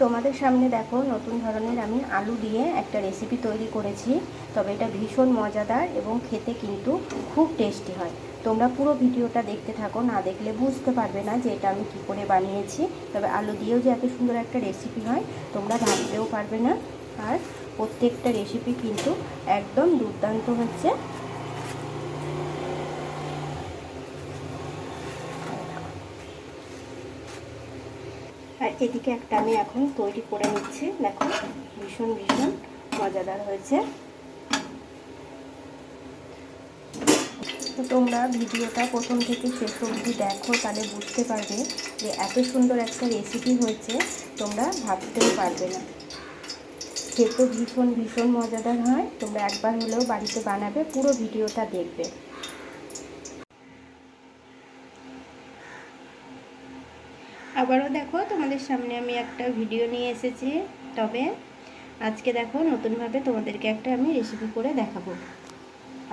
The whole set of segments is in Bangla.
তোমাদের সামনে দেখো, নতুন ধরনের আমি আলু দিয়ে একটা রেসিপি তৈরি করেছি। তবে এটা ভীষণ মজাদার এবং খেতে কিন্তু খুব টেস্টি হয়। তোমরা পুরো ভিডিওটা দেখতে থাকো, না দেখলে বুঝতে পারবে না যে এটা আমি কী করে বানিয়েছি। তবে আলু দিয়েও যে এত সুন্দর একটা রেসিপি হয়, তোমরা ভাবতেও পারবে না। আর প্রত্যেকটা রেসিপি কিন্তু একদম দুর্দান্ত হচ্ছে। এদিকে একটা আমি এখন তৈরি করে নিচ্ছি। দেখো, ভীষণ ভীষণ মজাদার হয়েছে। তোমরা ভিডিওটা প্রথম থেকে শেষ অবধি দেখো, তাহলে বুঝতে পারবে যে এত সুন্দর একটা রেসিপি হয়েছে, তোমরা ভাবতেও পারবে না। খেতে ভীষণ ভীষণ মজাদার হয়। তোমরা একবার হলেও বাড়িতে বানাবে, পুরো ভিডিওটা দেখবে। আবারও দেখো, তোমাদের সামনে আমি একটা ভিডিও নিয়ে এসেছি। তবে আজকে দেখো, নতুনভাবে তোমাদেরকে একটা আমি রেসিপি করে দেখাবো।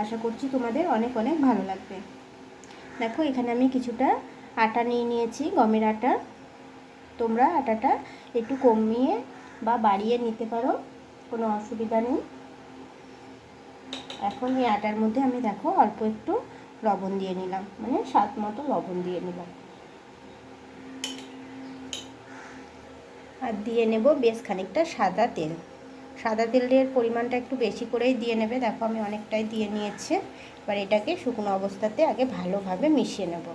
আশা করছি তোমাদের অনেক অনেক ভালো লাগবে। দেখো, এখানে আমি কিছুটা আটা নিয়ে নিয়েছি, গমের আটা। তোমরা আটাটা একটু কমিয়ে বা বাড়িয়ে নিতে পারো, কোনো অসুবিধা নেই। এখন এই আটার মধ্যে আমি দেখো, অল্প একটু লবণ দিয়ে নিলাম মানে স্বাদ মতো লবণ দিয়ে নিলাম। আর দিয়ে নেব বেশ খানিকটা সাদা তেল। সাদা তেলের পরিমাণটা একটু বেশি করেই দিয়ে নেবে। দেখো আমি অনেকটাই দিয়ে নিয়েছি। এবার এটাকে শুকনো অবস্থাতে আগে ভালোভাবে মিশিয়ে নেব।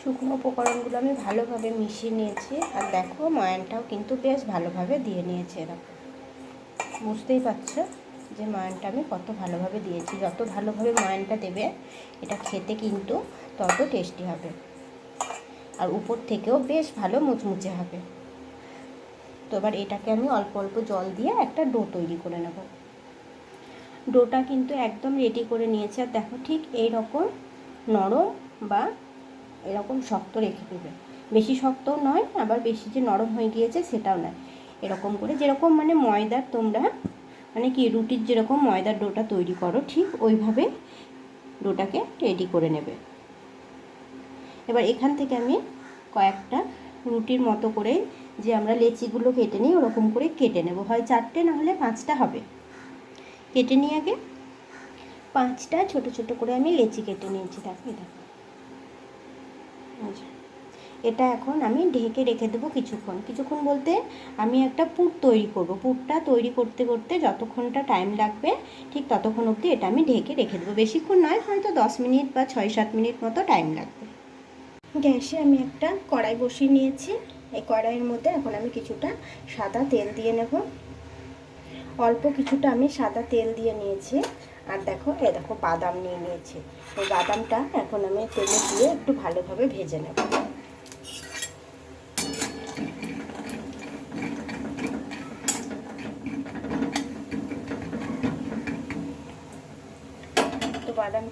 শুকনো উপকরণগুলো আমি ভালোভাবে মিশিয়ে নিয়েছি। আর দেখো ময়ানটাও কিন্তু বেশ ভালোভাবে দিয়ে নিয়েছে এরকম। বুঝতেই পারছ? যে ময়ানটা আমি কত ভালোভাবে দিয়েছি, যত ভালোভাবে ময়ানটা দেবে, এটা খেতে কিন্তু তত টেস্টি হবে। আর উপর থেকেও বেশ ভালো মুচমুচে হবে। তো এবার এটাকে আমি অল্প অল্প জল দিয়ে একটা ডো তৈরি করে নেব। ডোটা কিন্তু একদম রেডি করে নিয়েছে। আর দেখো ঠিক এই রকম নরম বা এরকম শক্ত রেখে দেবে। বেশি শক্তও নয়, আবার বেশি যে নরম হয়ে গিয়েছে সেটাও নয়। এরকম করে যেরকম মানে ময়দার তোমরা মানে কি, রুটির যেরকম ময়দার ডোটা তৈরি করো, ঠিক ওইভাবে ডোটাকে রেডি করে নেবে। এবার এখান থেকে আমি কয়েকটা রুটির মতো করে যে আমরা লেচিগুলো কেটে নিই, ওরকম করে কেটে নেব। হয় চারটে, না হলে পাঁচটা হবে। কেটে নিয়ে আগে পাঁচটা ছোট ছোট করে আমি লেচি কেটে নিয়েছি। দেখো দেখো। এটা এখন আমি ঢেকে রেখে দেবো কিছুক্ষণ। কিছুক্ষণ বলতে আমি একটা পুর তৈরি করব। পুরটা তৈরি করতে করতে যতক্ষণটা টাইম লাগবে, ঠিক ততক্ষণ অবধি এটা আমি ঢেকে রেখে দেবো। বেশিক্ষণ নয়, হয়তো দশ মিনিট বা ছয় সাত মিনিট মতো টাইম লাগবে। গ্যাসে আমি একটা কড়াই বসিয়ে নিয়েছি। এই কড়াইয়ের মধ্যে এখন আমি কিছুটা সাদা তেল দিয়ে নেব। অল্প কিছুটা আমি সাদা তেল দিয়ে নিয়েছি। আর দেখো এ দেখো বাদাম নিয়ে নিয়েছি। এই বাদামটা এখন আমি তেলে দিয়ে একটু ভালোভাবে ভেজে নেব।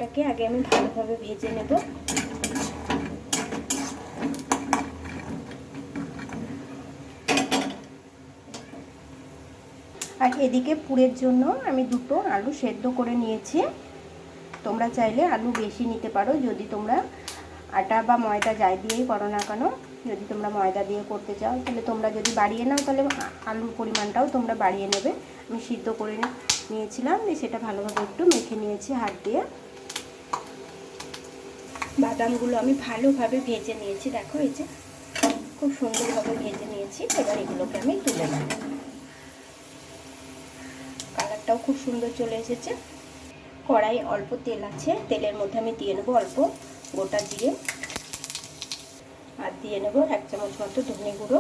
তো আগে আমি ভালোভাবে ভেজে নেব। আর এদিকে পুরের জন্য আমি দুটো আলু সেদ্ধ করে নিয়েছি। তোমরা চাইলে আলু বেশি নিতে পারো, যদি তোমরা আটা বা ময়দা যাই দিয়েই করো না কেন, যদি তোমরা ময়দা দিয়ে করতে চাও। তাহলে তোমরা যদি বাড়িয়ে নাও, তাহলে আলুর পরিমাণটাও তোমরা বাড়িয়ে নেবে। আমি সিদ্ধ করে নিয়েছিলাম, দিয়ে সেটা ভালোভাবে একটু মেখে নিয়েছি হাত দিয়ে। বাদামগুলো আমি ভালোভাবে ভেজে নিয়েছি। দেখো এই যে খুব সুন্দরভাবে ভেজে নিয়েছি। এবার এগুলোকে আমি তুলে নেব। কালারটাও খুব সুন্দর চলে এসেছে। কড়াই অল্প তেল আছে। তেলের মধ্যে আমি দিয়ে নেব অল্প গোটা জিরে। আর দিয়ে নেব এক চামচ মতো ধনে গুঁড়ো।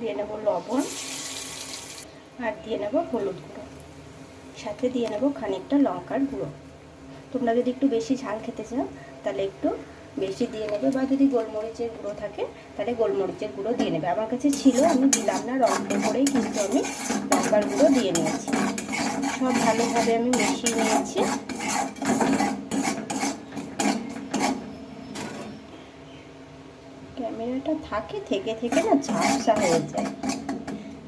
দিয়ে নেব লবণ। আর দিয়ে নেব হলুদ গুঁড়ো। সাথে দিয়ে নেব খানিকটা লঙ্কার গুঁড়ো। তোমরা যদি একটু বেশি ঝাল খেতে চাও, তাহলে একটু বেশি দিয়ে নেবে। বা যদি গোলমরিচের গুঁড়ো থাকে, তাহলে গোলমরিচের গুঁড়ো দিয়ে নেবে। আমার কাছে ছিল, আমি দিলাম না রঙটা করেই কিন্তু আমি লঙ্কার গুঁড়ো দিয়ে নিয়েছি। সব ভালোভাবে আমি মিশিয়ে নিয়েছি। ক্যামেরাটা থাকে, থেকে থেকে না ঝাপসা হয়ে যায়।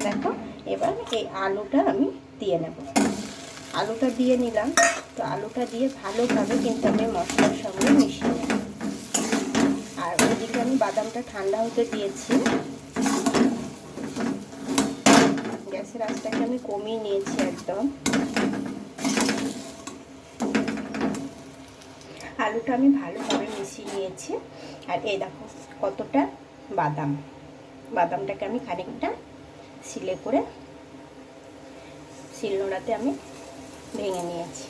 দেখো, এবার এই আলুটা আমি দিয়ে নেব। আলুটা দিয়ে নিলাম। তো আলুটা দিয়ে ভালোভাবে কিন্তু আমি মশলার সঙ্গে মিশিয়ে নেব। আর ওইদিকে আমি বাদামটা ঠান্ডা হতে দিয়েছি। গ্যাসের আঁচটাকে আমি কমিয়ে নিয়েছি একদম। আলুটা আমি ভালোভাবে মিশিয়ে নিয়েছি। আর এই দেখো কতটা বাদাম। বাদামটাকে আমি খানিকটা সিলে করে শিলনোড়াতে আমি ভেঙে নিয়েছি।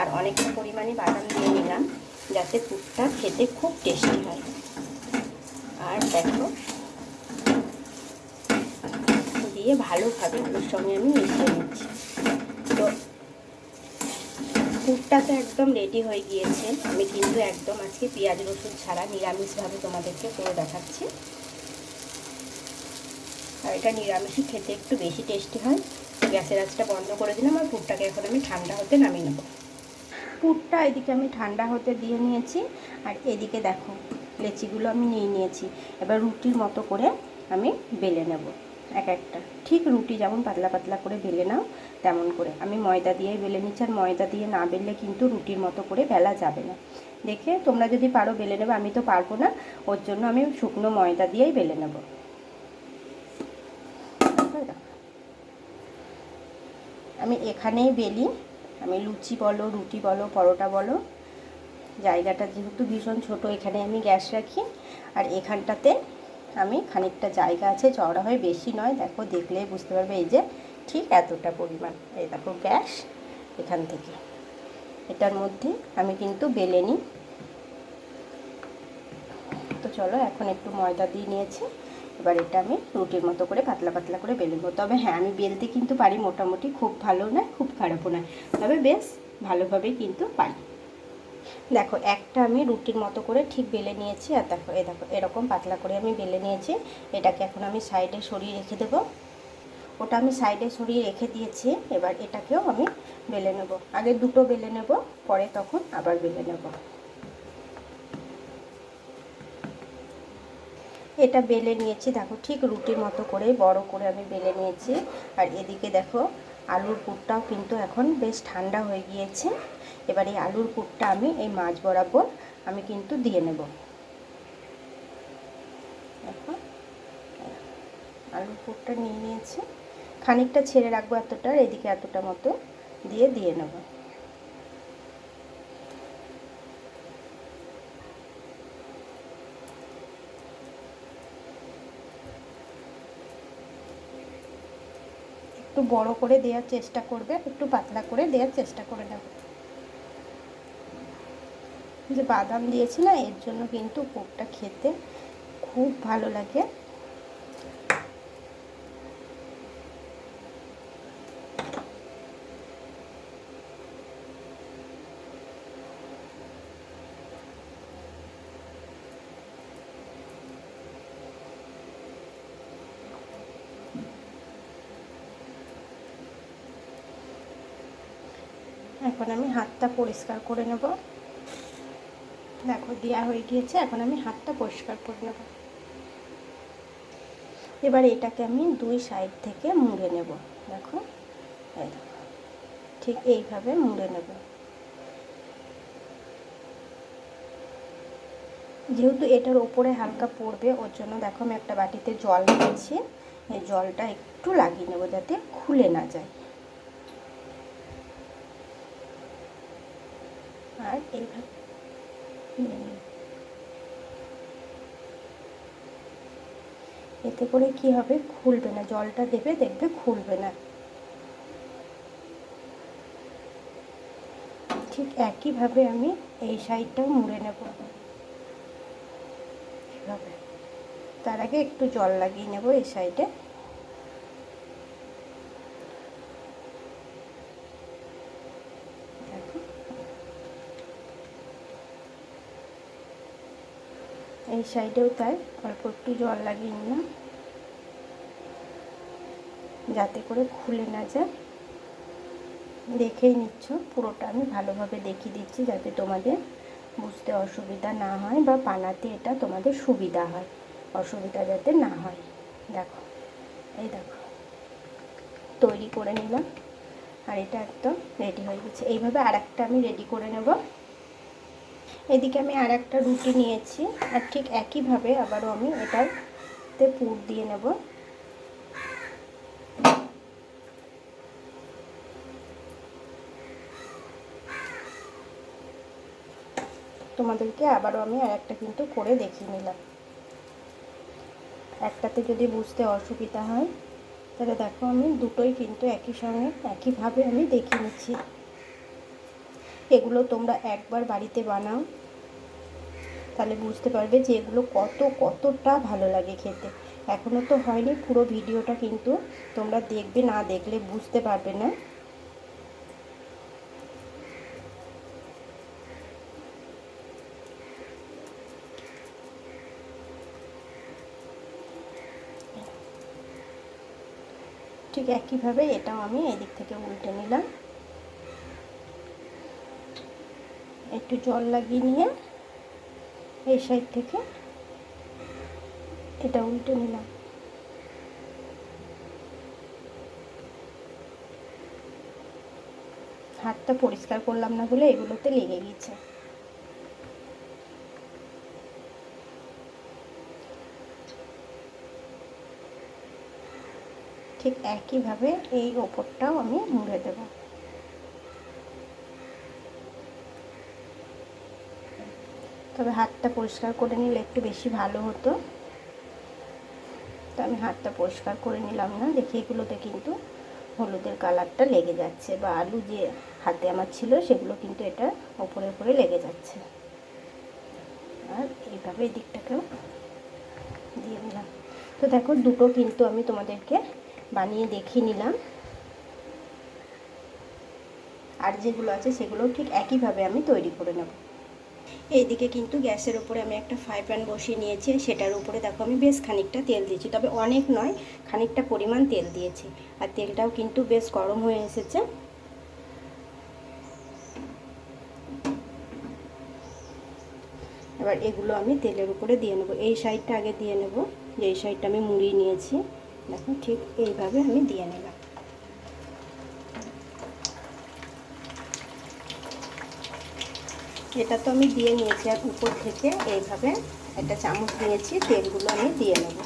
আর অনেকটা পরিমাণে বাদাম দিয়ে নিলাম, যাতে পুরটা খেতে খুব টেস্টি হয়। আর দেখো, দিয়ে ভালোভাবে আলুর সঙ্গে আমি মিশিয়ে নিচ্ছি। তো পুরটা তো একদম রেডি হয়ে গিয়েছে। আমি কিন্তু একদম আজকে পেঁয়াজ, রসুন ছাড়া নিরামিষভাবে তোমাদেরকে করে দেখাচ্ছি। আর এটা নিরামিষই খেতে একটু বেশি টেস্টি হয়। গ্যাসের আঁচটা বন্ধ করে দিলাম আর পুরটাকে এখন আমি ঠান্ডা হতে নামিয়ে নেব। পুরটা এদিকে আমি ঠান্ডা হতে দিয়ে নিয়েছি আর এদিকে দেখো, লেচিগুলো আমি নিয়ে নিয়েছি। এবার রুটির মতো করে আমি বেলে নেব এক একটা। ঠিক রুটি যেমন পাতলা পাতলা করে বেলে নাও, তেমন করে। আমি ময়দা দিয়েই বেলে নিচ্ছি আর ময়দা দিয়ে না বেললে কিন্তু রুটির মতো করে বেলা যাবে না। দেখে তোমরা যদি পারো বেলে নেবে, আমি তো পারব না। ওর জন্য আমি শুকনো ময়দা দিয়েই বেলে নেব। আমি এখানেই বেলি। আমি লুচি বলো, রুটি বলো, পরোটা বলো। জায়গাটা যেহেতু ভীষণ ছোট, এখানে আমি গ্যাস রাখি। আর এখানটাতে আমি খানিকটা জায়গা আছে, চওড়া হয়ে বেশি নয়। দেখো দেখলেই বুঝতে পারবে এই যে ঠিক এতটা পরিমাণ। এই দেখো গ্যাস এখান থেকে। এটার মধ্যে আমি কিন্তু বেলে নিই। তো চলো, এখন একটু ময়দা দিয়ে নিয়েছি। এবার এটা আমি রুটির মতো করে পাতলা পাতলা করে বেলে নেব। তবে হ্যাঁ আমি বেলতে কিন্তু পারি, মোটামুটি খুব ভালো নয়, খুব খারাপও নয়। তবে বেশ ভালোভাবেই কিন্তু পারি। দেখো, একটা আমি রুটির মতো করে ঠিক বেলে নিয়েছি, আর দেখো, এ দেখো, এরকম পাতলা করে আমি বেলে নিয়েছি। এটাকে এখন আমি সাইডে সরিয়ে রেখে দেবো। ওটা আমি সাইডে সরিয়ে রেখে দিয়েছি, এবার এটাকেও আমি বেলে নেব। আগে দুটো বেলে নেব, পরে তখন আবার বেলে নেব। এটা বেলে নিয়েছি, দেখো ঠিক রুটির মতো করে বড় করে আমি বেলে নিয়েছি। আর এদিকে দেখো আলুর পুরটাও কিন্তু এখন বেশ ঠান্ডা হয়ে গিয়েছে। এবার এই আলুর পুরটা আমি এই মাছ বরাবর আমি কিন্তু দিয়ে নেব। দেখো, আলুর পুরটা নিয়ে নিয়েছি। খানিকটা ছেড়ে রাখব এতটা, এদিকে এতটা মতো দিয়ে দিয়ে নেব। একটু বড় করে দেওয়ার চেষ্টা করবে, একটু পাতলা করে দেওয়ার চেষ্টা করে নেব। যে বাদাম দিয়েছি না, এর জন্য কিন্তু কোকটা খেতে খুব ভালো লাগে। এখন আমি হাতটা পরিষ্কার করে নেব। দেখো দেওয়া হয়ে গিয়েছে, এখন আমি হাতটা পরিষ্কার করে নেব। এবার এটাকে আমি দুই সাইড থেকে মুড়ে নেব। দেখো, ঠিক এইভাবে মুড়ে নেব। যেহেতু এটার ওপরে হালকা পড়বে, ওর জন্য দেখো আমি একটা বাটিতে জল নিয়েছি। এই জলটা একটু লাগিয়ে নেব যাতে খুলে না যায় আর এইভাবে এতে করে কি হবে? খুলবে না। জলটা দেবে, দেখবে খুলবে না। ঠিক একইভাবে আমি এই সাইডটাও মুড়ে নেব। এভাবে। তার আগে একটু জল লাগিয়ে নেব এই সাইডে। এই সাইডেও তাই অল্প একটু জল লাগিয়ে নিলাম। যাতে করে খুলে না যায়। দেখেই নিচ্ছ, পুরোটা আমি ভালোভাবে দেখিয়ে দিচ্ছি যাতে তোমাদের বুঝতে অসুবিধা না হয় বা বানাতে এটা তোমাদের সুবিধা হয়, অসুবিধা যাতে না হয়। দেখো, এই দেখো, তৈরি করে নিলাম আর এটা একদম রেডি হয়ে গেছে। এইভাবে আর একটা আমি রেডি করে নেব। এদিকে আমি আর একটা রুটি নিয়েছি আর ঠিক একইভাবে আবারও আমি এটাতে পুর দিয়ে নেব। তোমাদেরকে আবারও আমি আর একটা কিন্তু করে দেখিয়ে নিলাম। একটাতে যদি বুঝতে অসুবিধা হয়, তাহলে দেখো আমি দুটোই কিন্তু একই সঙ্গে, একইভাবে আমি দেখিয়ে নিচ্ছি। এগুলো তোমরা একবার বাড়িতে বানাও, তাহলে বুঝতে পারবে যে এগুলো কত, কতটা ভালো লাগে খেতে। এখনও তো হয়নি, পুরো ভিডিওটা কিন্তু তোমরা দেখবে, না দেখলে বুঝতে পারবে না। ঠিক একইভাবে এটাও আমি এদিক থেকে উল্টে নিলাম। একটু জল লাগিয়ে নিয়ে এই সাইড থেকে এটা উল্টে নিলাম। হাতটা পরিষ্কার করলাম না বলে এগুলোতে লেগে গেছে। ঠিক একইভাবে এই ওপরটাও আমি মুড়ে দেব। তবে হাতটা পরিষ্কার করে নিলে একটু বেশি ভালো হতো। তো আমি হাতটা পরিষ্কার করে নিলাম না, দেখি এগুলোতে কিন্তু হলুদের কালারটা লেগে যাচ্ছে বা আলু যে হাতে আমার ছিল সেগুলো কিন্তু এটা ওপরে ওপরে লেগে যাচ্ছে। আর এইভাবে এই দিকটাকেও দিয়ে দিলাম। তো দেখো দুটো কিন্তু আমি তোমাদেরকে বানিয়ে দেখিয়ে নিলাম। আর যেগুলো আছে সেগুলো ঠিক একইভাবে আমি তৈরি করে নেব। এইদিকে কিন্তু গ্যাসের উপরে আমি একটা ফ্রাই প্যান বসিয়ে নিয়েছি। সেটার উপরে দেখো আমি বেশ খানিকটা তেল দিয়েছি। তবে অনেক নয়, খানিকটা পরিমাণ তেল দিয়েছি। আর তেলটাও কিন্তু বেশ গরম হয়ে এসেছে। এবার এগুলো আমি তেলের উপরে দিয়ে নেব। এই সাইডটা আগে দিয়ে নেব। যে এই সাইডটা আমি মুড়িয়ে নিয়েছি। দেখো ঠিক এইভাবে আমি দিয়ে নিলাম। এটা তো আমি দিয়ে নিয়েছি আর উপর থেকে এইভাবে একটা চামচ নিয়েছি, তেলগুলো আমি দিয়ে নেব।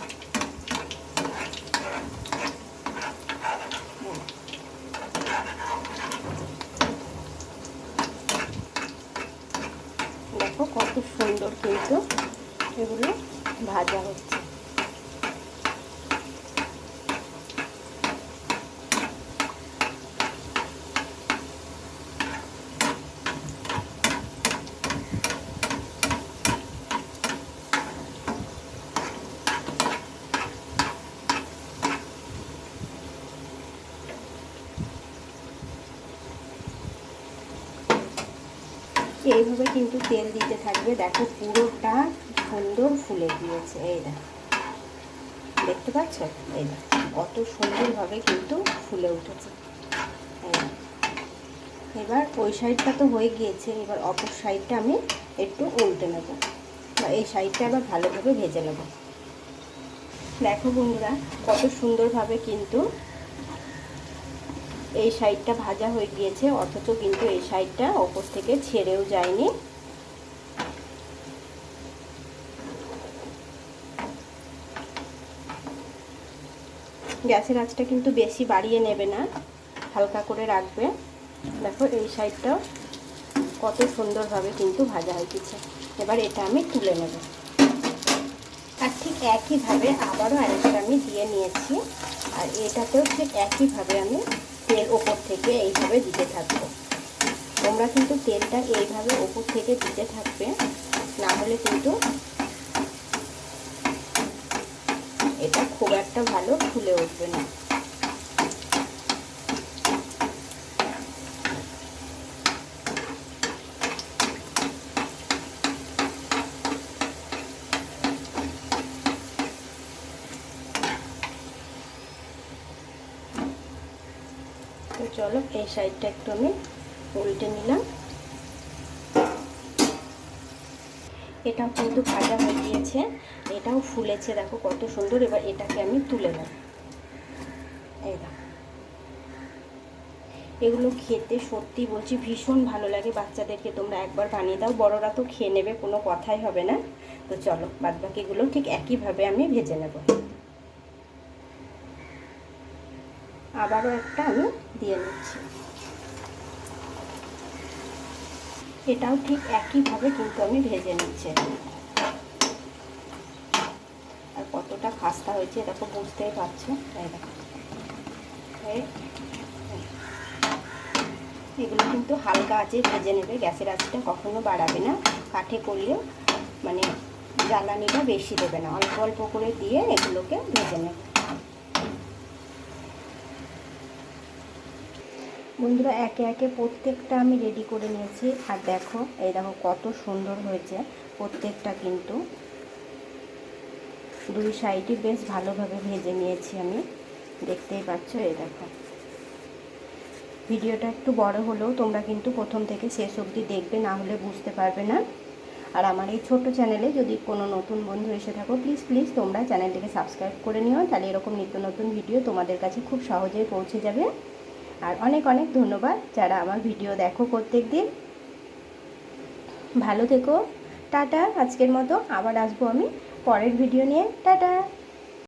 দেখো কত সুন্দর কিন্তু এগুলো ভাজা হচ্ছে এইভাবে কিন্তু তেল দিতে থাকবে। দেখো পুরোটা সুন্দর ফুলে দিয়েছে এই দেখো। দেখতে পাচ্ছ? এই দেখো, কত সুন্দরভাবে কিন্তু ফুলে উঠেছে। এবার ওই সাইডটা তো হয়ে গিয়েছে। এবার অপর সাইডটা আমি একটু উল্টে নেব। বা এই সাইডটা আবার ভালোভাবে ভেজে নেব। দেখো বন্ধুরা, কত সুন্দরভাবে কিন্তু এই সাইডটা ভাজা হয়ে গিয়েছে। অথচ কিন্তু এই সাইডটা ওপর থেকে ছেড়েও যায়নি। গ্যাসের আঁচটা কিন্তু বেশি বাড়িয়ে নেবে না, হালকা করে রাখবে। দেখো এই সাইডটাও কত সুন্দরভাবে কিন্তু ভাজা হয়েছে এবার এটা আমি তুলে নেব। আর ঠিক একইভাবে আবারও আরেকটা আমি দিয়ে নিয়েছি। আর এটাতেও ঠিক একইভাবে আমি তেল ওপর থেকে এইভাবে দিতে থাকব। তোমরা কিন্তু তেলটা এইভাবে ওপর থেকে দিতে থাকবে, না হলে কিন্তু এটা খুব একটা ভালো ফুলে উঠবে না। চলো এই সাইডটা একটু আমি উল্টে নিলাম। এটা কিন্তু ভাজা হয়ে গিয়েছে। এটাও ফুলেছে, দেখো কত সুন্দর, এবার এটাকে আমি তুলে নেব। এই এগুলো খেতে সত্যি বলছি ভীষণ ভালো লাগে বাচ্চাদেরকে, তোমরা একবার বানিয়ে দাও, বড়রা তো খেয়ে নেবে, কোনো কথাই হবে না। তো চলো বাদ বাকিগুলো ঠিক একইভাবে আমি ভেজে নেব। আবারও একটা আমি দিয়ে নিচ্ছি। এটাও ঠিক একইভাবে কিন্তু আমি ভেজে নিচ্ছি আর কতটা খাস্তা হয়েছে দেখো বুঝতেই পারছ। এই দেখো। এগুলো কিন্তু হালকা আঁচে ভেজে নেবে। গ্যাসের আঁচটা কখনো বাড়াবে না। কাঠে করলেও মানে জ্বালানিটা বেশি দেবে না। অল্প অল্প করে দিয়ে এগুলোকে ভেজে নেবে। বন্ধুরা, একে একে প্রত্যেকটা আমি রেডি করে নিয়েছি। আর দেখো, এই দেখো কত সুন্দর হয়েছে প্রত্যেকটা কিন্তু। দুই সাইডই বেশ ভালোভাবে ভেজে নিয়েছি আমি। দেখতেই পাচ্ছ, এই দেখো। ভিডিওটা একটু বড় হলেও তোমরা কিন্তু প্রথম থেকে শেষ অবধি দেখবে, না হলে বুঝতে পারবে না। আর আমার এই ছোট্ট চ্যানেলে যদি কোনো নতুন বন্ধু এসে থাকো প্লিজ প্লিজ তোমরা চ্যানেলটিকে সাবস্ক্রাইব করে নিও। তাহলে এরকম নিত্য নতুন ভিডিও তোমাদের কাছে খুব সহজেই পৌঁছে যাবে। আর অনেক অনেক ধন্যবাদ যারা আমার ভিডিও দেখো প্রত্যেক দিন ভালো থেকো, টাটা, আজকের মতো আবার আসব আমি। পরের ভিডিও নিয়ে টাটা।